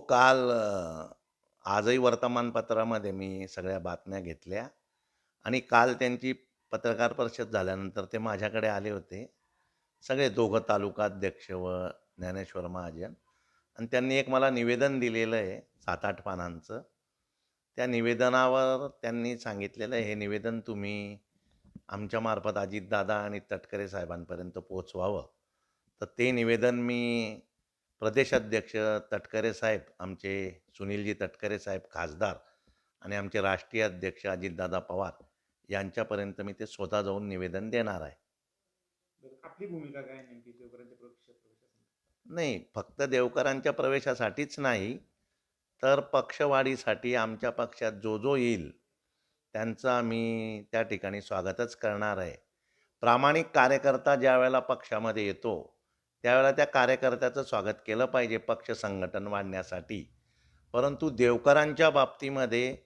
काल आजही वर्तमानपत्रामध्ये मी सगळ्या बातम्या घेतल्या आणि काल त्यांची पत्रकार परिषद झाल्यानंतर ते माझ्याकडे आले होते. सगळे दोघं तालुकाध्यक्ष व ज्ञानेश्वर महाजन आणि त्यांनी एक मला निवेदन दिलेलं आहे सात आठ पानांचं. त्या निवेदनावर त्यांनी सांगितलेलं आहे हे निवेदन तुम्ही आमच्यामार्फत अजितदादा आणि तटकरे साहेबांपर्यंत पोचवावं तर ते निवेदन मी प्रदेशाध्यक्ष तटकरे साहेब आमचे सुनीलजी तटकरे साहेब खासदार आणि आमचे राष्ट्रीय अध्यक्ष अजितदादा पवार यांच्यापर्यंत मी ते स्वतः जाऊन निवेदन देणार आहे. आपली भूमिका काय नेमकी? प्रवेशासाठी? नाही फक्त देवकरांच्या प्रवेशासाठीच नाही तर पक्षवाढीसाठी आमच्या पक्षात जो जो येईल त्यांचं आम्ही त्या ठिकाणी स्वागतच करणार आहे. प्रामाणिक कार्यकर्ता ज्या वेळेला पक्षामध्ये येतो त्यावेळेला त्या कार्यकर्त्याचं स्वागत केलं पाहिजे पक्ष संघटन वाढण्यासाठी. परंतु देवकरांच्या बाबतीमध्ये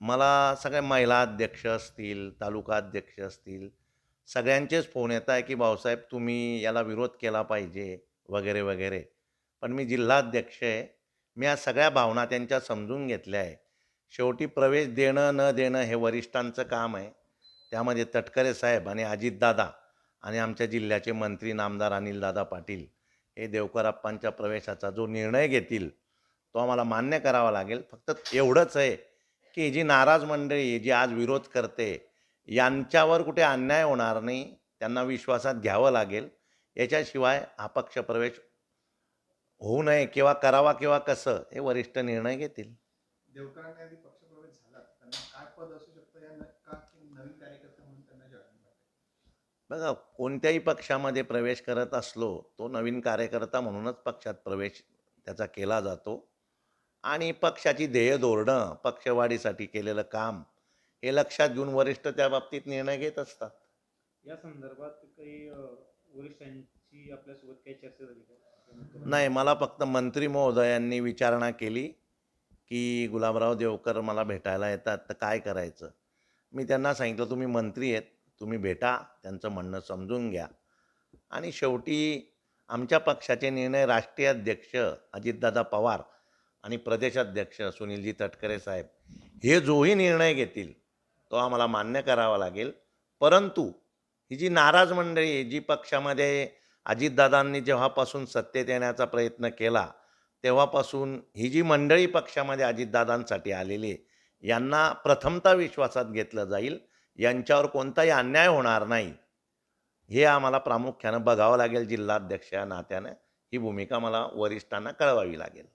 मला सगळे महिला अध्यक्ष असतील तालुका अध्यक्ष असतील सगळ्यांचेच फोन येत आहे की भाऊसाहेब तुम्ही याला विरोध केला पाहिजे वगैरे वगैरे. पण मी जिल्हाध्यक्ष आहे. मी या सगळ्या भावना त्यांच्या समजून घेतल्या आहे. शेवटी प्रवेश देणं न देणं हे वरिष्ठांचं काम आहे. त्यामध्ये तटकरे साहेब आणि अजितदादा आणि आमच्या जिल्ह्याचे मंत्री नामदार अनिलदादा पाटील हे देवकरप्पांच्या प्रवेशाचा जो निर्णय घेतील तो आम्हाला मान्य करावा लागेल. फक्त एवढंच आहे की जी नाराज मंडळी जी आज विरोध करते यांच्यावर कुठे अन्याय होणार नाही त्यांना विश्वासात घ्यावं लागेल. याच्याशिवाय हा पक्षप्रवेश होऊ नये किंवा करावा किंवा कसं हे वरिष्ठ निर्णय घेतील. देवकरांना पक्ष प्रवेश झाला त्यांना काय पद असू शकतं? या नवीन बघा कोणत्याही पक्षामध्ये प्रवेश करत असलो तो नवीन कार्यकर्ता म्हणूनच पक्षात प्रवेश त्याचा केला जातो. आणि पक्षाची ध्येय धोरणं पक्षवाढीसाठी केलेलं काम हे लक्षात घेऊन वरिष्ठ त्या बाबतीत निर्णय घेत असतात. या संदर्भात काही वरिष्ठांची आपल्यासोबत काही चर्चा झाली का? नाही मला फक्त मंत्री महोदयांनी विचारणा केली की गुलाबराव देवकर मला भेटायला येतात तर काय करायचं? मी त्यांना सांगितलं तुम्ही मंत्री आहेत तुम्ही भेटा त्यांचं म्हणणं समजून घ्या. आणि शेवटी आमच्या पक्षाचे निर्णय राष्ट्रीय अध्यक्ष अजितदादा पवार आणि प्रदेशाध्यक्ष सुनीलजी तटकरे साहेब हे जोही निर्णय घेतील तो आम्हाला मान्य करावा लागेल. परंतु ही जी नाराज मंडळी जी पक्षामध्ये अजितदादांनी जेव्हापासून सत्तेत येण्याचा प्रयत्न केला तेव्हापासून ही जी मंडळी पक्षामध्ये अजितदादांसाठी आलेली आहे यांना प्रथमता विश्वासात घेतलं जाईल. यांच्यावर कोणताही अन्याय होणार नाही. हे आम्हाला प्रामुख्यानं बघावं लागेल जिल्हाध्यक्ष या नात्यानं. ही भूमिका मला वरिष्ठांना कळवावी लागेल.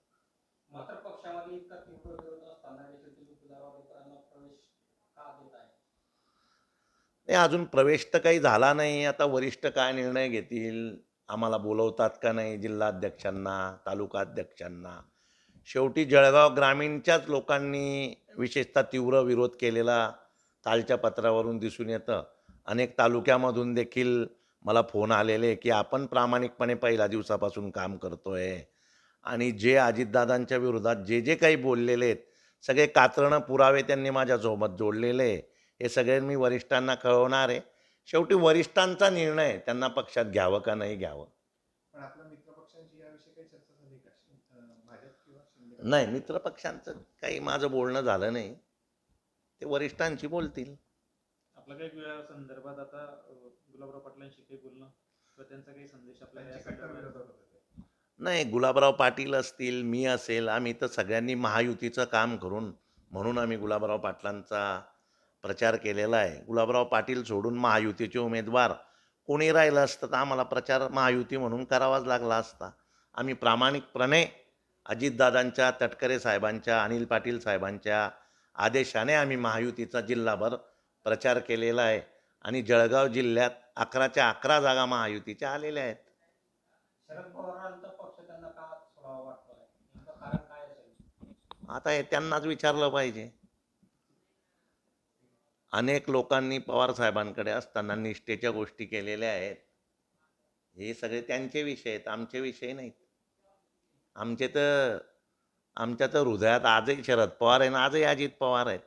नाही अजून प्रवेश तर काही झाला नाही. आता वरिष्ठ काय निर्णय घेतील? आम्हाला बोलवतात का नाही जिल्हाध्यक्षांना तालुकाध्यक्षांना? शेवटी जळगाव ग्रामीणच्याच लोकांनी विशेषतः तीव्र विरोध केलेला कालच्या पत्रावरून दिसून येतं. अनेक तालुक्यामधून देखील मला फोन आलेले की आपण प्रामाणिकपणे पहिल्या दिवसापासून काम करतोय. आणि जे अजितदादांच्या विरोधात जे जे काही बोललेले आहेत सगळे कातरणं पुरावे त्यांनी माझ्यासोबत जोडलेले. आहे हे सगळे मी वरिष्ठांना कळवणार आहे. शेवटी वरिष्ठांचा निर्णय त्यांना पक्षात घ्यावं का नाही घ्यावं. नाही मित्रपक्षांचं काही माझं बोलणं झालं नाही. ते वरिष्ठांशी बोलतील. आपल्या काही संदर्भात आता गुलाबराव पाटलांशी काही बोलणं किंवा त्यांचा काही संदेश आपल्याला या संदर्भात नाही गुलाबराव पाटील असतील मी असेल आम्ही तर सगळ्यांनी महायुतीचं काम करून म्हणून आम्ही गुलाबराव पाटलांचा प्रचार केलेला आहे. गुलाबराव पाटील सोडून महायुतीचे उमेदवार कोणी राहिलं असतं तर आम्हाला प्रचार महायुती म्हणून करावाच लागला असता. आम्ही प्रामाणिकपणे अजितदादांच्या तटकरे साहेबांच्या अनिल पाटील साहेबांच्या आदेशाने आम्ही महायुतीचा जिल्हाभर प्रचार केलेला आहे आणि जळगाव जिल्ह्यात अकराच्या अकरा जागा महायुतीच्या आलेल्या आहेत. आता हे त्यांनाच विचारलं पाहिजे. अनेक लोकांनी पवार साहेबांकडे असताना निष्ठेच्या गोष्टी केलेल्या आहेत. हे सगळे त्यांचे विषय आहेत आमचे विषय नाहीत. आमचे तर आमच्या तर हृदयात आजही शरद पवार आहे ना आजही अजित पवार आहेत.